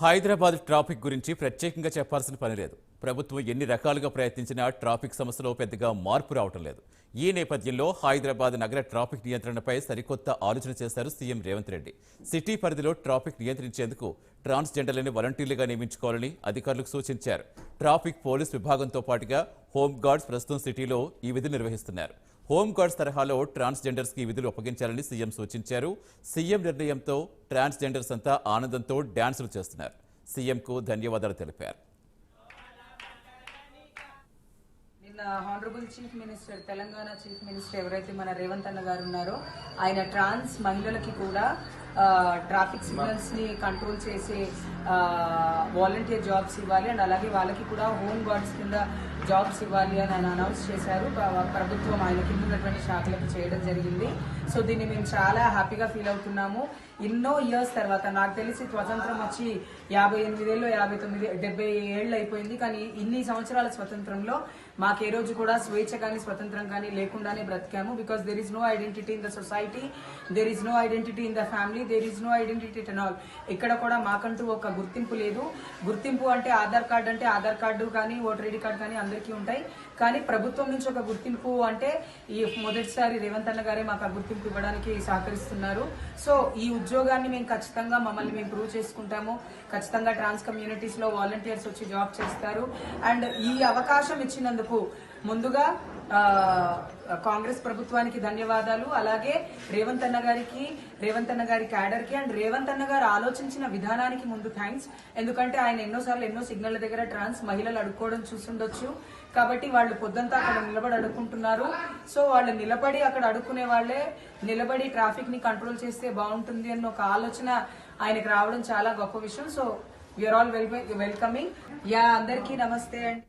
Hyderabad traffic గురించి ప్రత్యేకంగా చెప్పాల్సిన పని లేదు. ప్రభుత్వం ఎన్ని రకాలుగా ప్రయత్నించినా ట్రాఫిక్ సమస్యలో పెద్దగా మార్పు రావటం లేదు. ఈ నేపథ్యంలో హైదరాబాద్ నగర ట్రాఫిక్ నియంత్రణపై సరికొత్త ఆలోచన చేశారు సీఎం రేవంత్ రెడ్డి. సిటీ పరిధిలో ట్రాఫిక్ నియంత్రించేందుకు ట్రాన్స్జెండర్లను వాలంటీర్లుగా నియమించుకోవాలని అధికారులకు సూచించారు. ట్రాఫిక్ పోలీస్ విభాగంతో పాటుగా హోమ్ గార్డ్స్ ప్రస్తుతం సిటీలో ఈ విధి నిర్వహిస్తున్నారు. హోంగార్డ్స్ తరహాలో ట్రాన్స్జెండర్స్కి విధులు అప్పగించాలని సీఎం సూచించారు. సీఎం నిర్ణయంతో ట్రాన్స్జెండర్స్ అంతా ఆనందంతో డ్యాన్సులు చేస్తున్నారు. సీఎంకు ధన్యవాదాలు తెలిపారు. నిన్న honourable chief minister Telangana chief minister ఎవరైతే మన రేవంత్ అన్న గారు ఉన్నారో ఆయన ట్రాన్స్ మహిళలకి కూడా ట్రాఫిక్ సిగ్నల్స్ని కంట్రోల్ చేసే వాలంటీర్ జాబ్స్ ఇవ్వాలి. అండ్ అలాగే వాళ్ళకి కూడా హోమ్ గార్డ్స్ కింద జాబ్స్ ఇవ్వాలి అని ఆయన అనౌన్స్ చేశారు. ప్రభుత్వం ఆయన కింద ఉన్నటువంటి శాఖలకు చేయడం జరిగింది. సో దీన్ని మేము చాలా హ్యాపీగా ఫీల్ అవుతున్నాము. ఎన్నో ఇయర్స్ తర్వాత నాకు తెలిసి స్వతంత్రం వచ్చి యాభై ఎనిమిదేళ్ళు యాభై తొమ్మిది డెబ్బై ఏళ్ళు అయిపోయింది. కానీ ఇన్ని సంవత్సరాల స్వతంత్రంలో మాకు ఏ రోజు కూడా స్వేచ్ఛ కానీ స్వతంత్రం కానీ లేకుండానే బ్రతికాము. Because there is no identity in the society there is no identity in the family there is no identity and all ఇక్కడ కూడా మాకంటూ ఒక గుర్తింపు లేదు. గుర్తింపు అంటే ఆధార్ కార్డు అంటే ఆధార్ కార్డు కానీ ఓటర్ ఐడి కార్డు కానీ అందరికీ ఉంటాయి. కానీ ప్రభుత్వం నుంచి ఒక గుర్తింపు అంటే ఈ మొదటిసారి రేవంత్ అన్న గారే మాకు ఆ గుర్తింపు ఇవ్వడానికి సహకరిస్తున్నారు. సో ఈ ఉద్యోగాన్ని మేము ఖచ్చితంగా మమ్మల్ని మేము ప్రూవ్ చేసుకుంటాము. ఖచ్చితంగా ట్రాన్స్ కమ్యూనిటీస్లో వాలంటీర్స్ వచ్చి జాబ్ చేస్తారు. అండ్ ఈ అవకాశం ఇచ్చినందుకు ముందుగా కాంగ్రెస్ ప్రభుత్వానికి ధన్యవాదాలు. అలాగే రేవంత్ అన్న గారికి రేవంత్ అన్న గారి క్యాడర్కి అండ్ రేవంత్ అన్న గారు ఆలోచించిన విధానానికి ముందు థ్యాంక్స్. ఎందుకంటే ఆయన ఎన్నోసార్లు ఎన్నో సిగ్నల్ దగ్గర ట్రాన్స్ మహిళలు అడుక్కోవడం చూసుండొచ్చు. కాబట్టి వాళ్ళు పొద్దంతా అక్కడ నిలబడి అడుక్కుంటున్నారు. సో వాళ్ళు నిలబడి అక్కడ అడుక్కునే వాళ్ళే. నిలబడి ట్రాఫిక్ని కంట్రోల్ చేస్తే బాగుంటుంది అన్న ఒక ఆలోచన ఆయనకు రావడం చాలా గొప్ప విషయం. So we're all well welcoming yeah అందరికీ నమస్తే అండి.